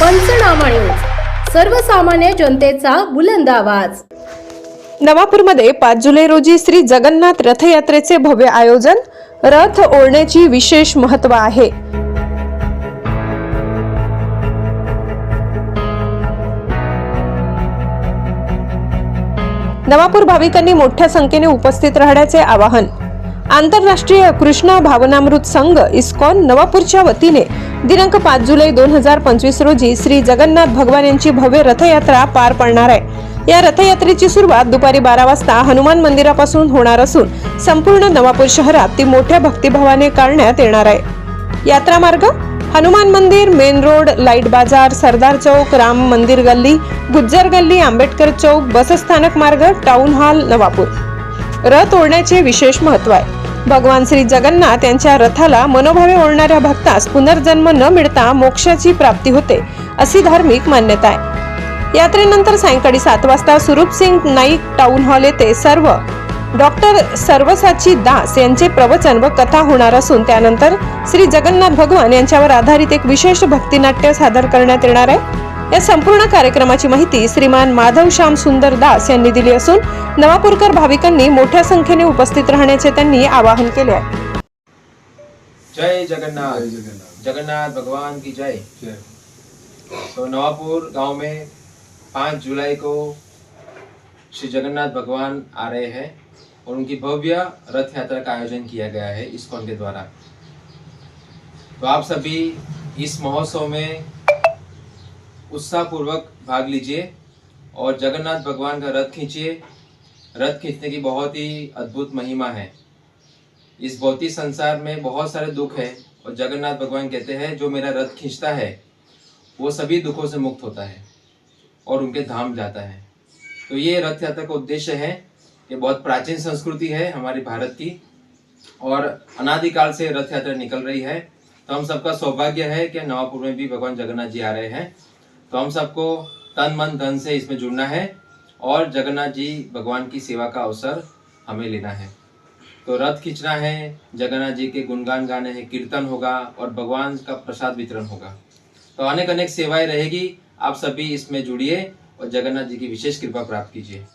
पंचनामा न्यूज. सर्वसामान्य जनतेचा बुलंद आवाज. नवापूरमध्ये पाच जुलै रोजी श्री जगन्नाथ रथयात्रेचे भव्य आयोजन रथ ओढण्याची विशेष महत्त्व आहे. नवापूर भाविकांनी मोठ्या संख्येने उपस्थित राहण्याचे आवाहन. आंतरराष्ट्रीय कृष्ण भावनामृत संघ इस्कॉन नवापूरच्या वतीने दिनांक पाच जुलै दोन हजार पंचवीस रोजी श्री जगन्नाथ भगवान यांची भव्य रथयात्रा पार पडणार आहे. या रथयात्रेची सुरुवात दुपारी बारा वाजता हनुमान मंदिरापासून होणार असून संपूर्ण नवापूर शहरात ती मोठ्या भक्तिभावाने करण्यात येणार आहे. यात्रा मार्ग हनुमान मंदिर मेन रोड लाइट बाजार सरदार चौक राम मंदिर गल्ली गुज्जर गल्ली आंबेडकर चौक बसस्थानक मार्ग टाउन हॉल नवापूर. रथ ओढण्याचे विशेष महत्त्व आहे. भगवान श्री जगन्नाथ यांच्या रथाला मनोभावे ओढणाऱ्या भक्तास पुनर्जन्म न मिळता मोक्षाची प्राप्ती होते अशी धार्मिक मान्यता आहे. यात्रेनंतर सायंकाळी सात वाजता सुरूप सिंग नाईक टाउन हॉल येथे सर्व डॉक्टर सर्वसाची दास यांचे प्रवचन व कथा होणार असून त्यानंतर श्री जगन्नाथ भगवान यांच्यावर आधारित एक विशेष भक्तिनाट्य सादर करण्यात येणार आहे. या संपूर्ण कार्यक्रमाची माहिती श्रीमान माधव श्याम सुंदर दास यांनी दिली असून नवापूरकर भाविकांनी मोठ्या संख्येने उपस्थित राहण्याचे त्यांनी आवाहन केले आहे. जय जगन्नाथ. जगन्नाथ भगवान की जय. तो नवापुर गांव में पाँच जुलाई को श्री जगन्नाथ भगवान आ रहे हैं और उनकी भव्य रथ यात्रा का आयोजन किया गया है इस्कॉन के द्वारा। तो आप सभी इस महोत्सव में उत्साहपूर्वक भाग लीजिए और जगन्नाथ भगवान का रथ खींचिए। रथ खींचने की बहुत ही अद्भुत महिमा है। इस भौतिक संसार में बहुत सारे दुख है और जगन्नाथ भगवान कहते हैं, जो मेरा रथ खींचता है, वो सभी दुखों से मुक्त होता है और उनके धाम जाता है। तो ये रथ यात्रा का उद्देश्य है ये बहुत प्राचीन संस्कृति है हमारी भारत की और अनादिकाल से रथ यात्रा निकल रही है। तो हम सबका सौभाग्य है कि नवापुर में भी भगवान जगन्नाथ जी आ रहे हैं। तो हम सबको तन मन धन से इसमें जुड़ना है और जगन्नाथ जी भगवान की सेवा का अवसर हमें लेना है। तो रथ खींचना है, जगन्नाथ जी के गुणगान गाने हैं, कीर्तन होगा और भगवान का प्रसाद वितरण होगा। तो अनेक अनेक सेवाएँ रहेगी, आप सभी इसमें जुड़िए और जगन्नाथ जी की विशेष कृपा प्राप्त कीजिए।